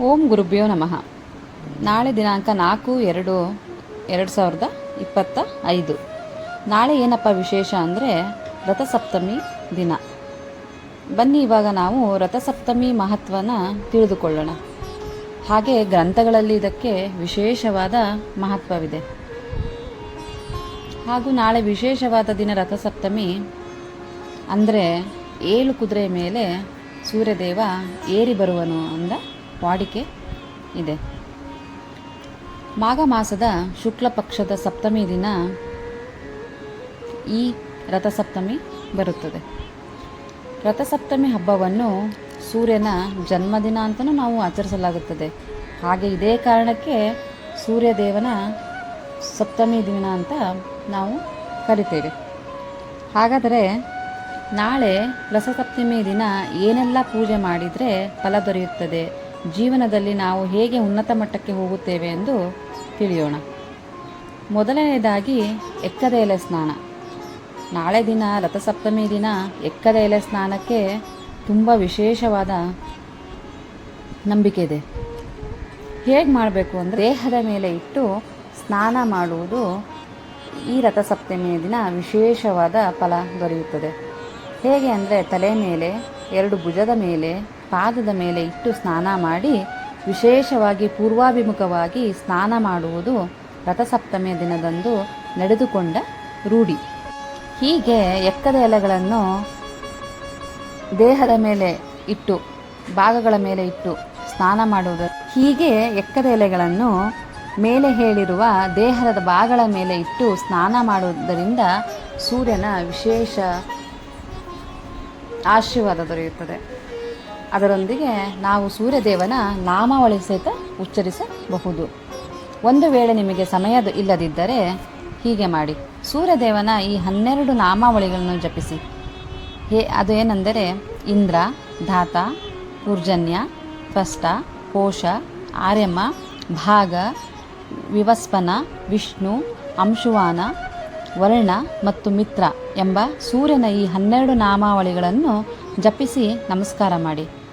ಓಂ ಗುರುಭ್ಯೋ ನಮಃ. ನಾಳೆ ದಿನಾಂಕ ನಾಲ್ಕು, ಎರಡು ಎರಡು ಸಾವಿರದ ಇಪ್ಪತ್ತ ಐದು. ನಾಳೆ ಏನಪ್ಪ ವಿಶೇಷ ಅಂದರೆ ರಥಸಪ್ತಮಿ ದಿನ. ಬನ್ನಿ, ಇವಾಗ ನಾವು ರಥಸಪ್ತಮಿ ಮಹತ್ವನ ತಿಳಿದುಕೊಳ್ಳೋಣ. ಹಾಗೆ ಗ್ರಂಥಗಳಲ್ಲಿ ಇದಕ್ಕೆ ವಿಶೇಷವಾದ ಮಹತ್ವವಿದೆ. ಹಾಗೂ ನಾಳೆ ವಿಶೇಷವಾದ ದಿನ ರಥಸಪ್ತಮಿ ಅಂದರೆ ಏಳು ಕುದುರೆ ಮೇಲೆ ಸೂರ್ಯದೇವ ಏರಿ ಬರುವನು ಅಂದ ವಾಡಿಕೆ ಇದೆ. ಮಾಘ ಮಾಸದ ಶುಕ್ಲ ಪಕ್ಷದ ಸಪ್ತಮಿ ದಿನ ಈ ರಥಸಪ್ತಮಿ ಬರುತ್ತದೆ. ರಥಸಪ್ತಮಿ ಹಬ್ಬವನ್ನು ಸೂರ್ಯನ ಜನ್ಮದಿನ ಅಂತಲೂ ನಾವು ಆಚರಿಸಲಾಗುತ್ತದೆ. ಹಾಗೆ ಇದೇ ಕಾರಣಕ್ಕೆ ಸೂರ್ಯದೇವನ ಸಪ್ತಮಿ ದಿನ ಅಂತ ನಾವು ಕರಿತೇವೆ. ಹಾಗಾದರೆ ನಾಳೆ ರಸಸಪ್ತಮಿ ದಿನ ಏನೆಲ್ಲ ಪೂಜೆ ಮಾಡಿದರೆ ಫಲ ದೊರೆಯುತ್ತದೆ? ಜೀವನದಲ್ಲಿ ನಾವು ಹೇಗೆ ಉನ್ನತ ಮಟ್ಟಕ್ಕೆ ಹೋಗುತ್ತೇವೆ ಎಂದು ತಿಳಿಯೋಣ. ಮೊದಲನೆಯದಾಗಿ ಎಕ್ಕದ ಎಲೆ ಸ್ನಾನ. ನಾಳೆ ದಿನ ರಥಸಪ್ತಮಿ ದಿನ ಎಕ್ಕದ ಎಲೆ ಸ್ನಾನಕ್ಕೆ ತುಂಬ ವಿಶೇಷವಾದ ನಂಬಿಕೆ ಇದೆ. ಹೇಗೆ ಮಾಡಬೇಕು ಅಂದರೆ ದೇಹದ ಮೇಲೆ ಇಟ್ಟು ಸ್ನಾನ ಮಾಡುವುದು ಈ ರಥಸಪ್ತಮಿಯ ದಿನ ವಿಶೇಷವಾದ ಫಲ ದೊರೆಯುತ್ತದೆ. ಹೇಗೆ ಅಂದರೆ ತಲೆ ಮೇಲೆ, ಎರಡು ಭುಜದ ಮೇಲೆ ಪಾದದ ಮೇಲೆ ಇಟ್ಟು ಸ್ನಾನ ಮಾಡಿ ವಿಶೇಷವಾಗಿ ಪೂರ್ವಾಭಿಮುಖವಾಗಿ ಸ್ನಾನ ಮಾಡುವುದು ರಥಸಪ್ತಮಿಯ ದಿನದಂದು ನಡೆದುಕೊಂಡ ರೂಢಿ. ಹೀಗೆ ಎಕ್ಕದ ಎಲೆಗಳನ್ನು ದೇಹದ ಮೇಲೆ ಇಟ್ಟು, ಭಾಗಗಳ ಮೇಲೆ ಇಟ್ಟು ಸ್ನಾನ ಮಾಡುವುದು. ಹೀಗೆ ಎಕ್ಕದ ಎಲೆಗಳನ್ನು ಮೇಲೆ ಹೇಳಿರುವ ದೇಹದ ಭಾಗಗಳ ಮೇಲೆ ಇಟ್ಟು ಸ್ನಾನ ಮಾಡುವುದರಿಂದ ಸೂರ್ಯನ ವಿಶೇಷ ಆಶೀರ್ವಾದ ದೊರೆಯುತ್ತದೆ. ಅದರೊಂದಿಗೆ ನಾವು ಸೂರ್ಯದೇವನ ನಾಮಾವಳಿ ಸಹಿತ ಉಚ್ಚರಿಸಬಹುದು. ಒಂದು ವೇಳೆ ನಿಮಗೆ ಸಮಯ ಇಲ್ಲದಿದ್ದರೆ ಹೀಗೆ ಮಾಡಿ. ಸೂರ್ಯದೇವನ ಈ ಹನ್ನೆರಡು ನಾಮಾವಳಿಗಳನ್ನು ಜಪಿಸಿ. ಹೇ ಅದು ಏನೆಂದರೆ ಇಂದ್ರ, ಧಾತ ಪೂರ್ಜನ್ಯ ಸ್ಪಷ್ಟ ಕೋಶ, ಆರ್ಯಮ, ಭಾಗ, ವಿವಸ್ಪನ, ವಿಷ್ಣು, ಅಂಶುವಾನ, ವರ್ಣ ಮತ್ತು ಮಿತ್ರ ಎಂಬ ಸೂರ್ಯನ ಈ ಹನ್ನೆರಡು ನಾಮಾವಳಿಗಳನ್ನು ಜಪಿಸಿ ನಮಸ್ಕಾರ ಮಾಡಿ.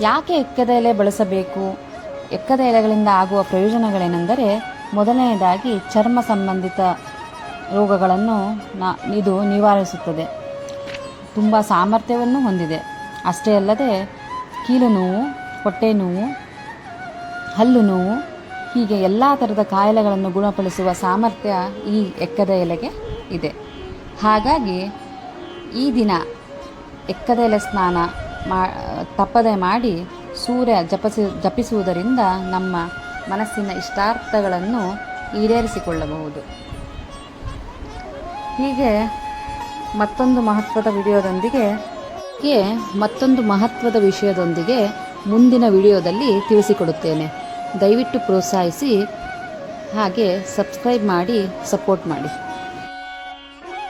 ಯಾಕೆ ಎಕ್ಕದ ಎಲೆ ಬಳಸಬೇಕು? ಎಕ್ಕದ ಎಲೆಗಳಿಂದ ಆಗುವ ಪ್ರಯೋಜನಗಳೇನೆಂದರೆ ಮೊದಲನೆಯದಾಗಿ ಚರ್ಮ ಸಂಬಂಧಿತ ರೋಗಗಳನ್ನು ನಾ, ಇದು ನಿವಾರಿಸುತ್ತದೆ. ತುಂಬ ಸಾಮರ್ಥ್ಯವನ್ನು ಹೊಂದಿದೆ. ಅಷ್ಟೇ ಅಲ್ಲದೆ ಕೀಲು ನೋವು, ಹೊಟ್ಟೆ ನೋವು, ಹಲ್ಲು ನೋವು, ಹೀಗೆ ಎಲ್ಲ ಥರದ ಕಾಯಿಲೆಗಳನ್ನು ಗುಣಪಡಿಸುವ ಸಾಮರ್ಥ್ಯ ಈ ಎಕ್ಕದ ಎಲೆಗೆ ಇದೆ. ಹಾಗಾಗಿ ಈ ದಿನ ಎಕ್ಕದ ಎಲೆ ಸ್ನಾನ ಮಾ ತಪ್ಪದೆ ಮಾಡಿ ಸೂರ್ಯ ಜಪಿಸಿ, ಜಪಿಸುವುದರಿಂದ ನಮ್ಮ ಮನಸ್ಸಿನ ಇಷ್ಟಾರ್ಥಗಳನ್ನು ಈಡೇರಿಸಿಕೊಳ್ಳಬಹುದು. ಹೀಗೆ ಮತ್ತೊಂದು ಮಹತ್ವದ ವಿಡಿಯೋದೊಂದಿಗೆ, ಹೀಗೆ ಮತ್ತೊಂದು ಮಹತ್ವದ ವಿಷಯದೊಂದಿಗೆ ಮುಂದಿನ ವಿಡಿಯೋದಲ್ಲಿ ತಿಳಿಸಿಕೊಡುತ್ತೇನೆ. ದಯವಿಟ್ಟು ಪ್ರೋತ್ಸಾಹಿಸಿ, ಹಾಗೆ ಸಬ್ಸ್ಕ್ರೈಬ್ ಮಾಡಿ, ಸಪೋರ್ಟ್ ಮಾಡಿ.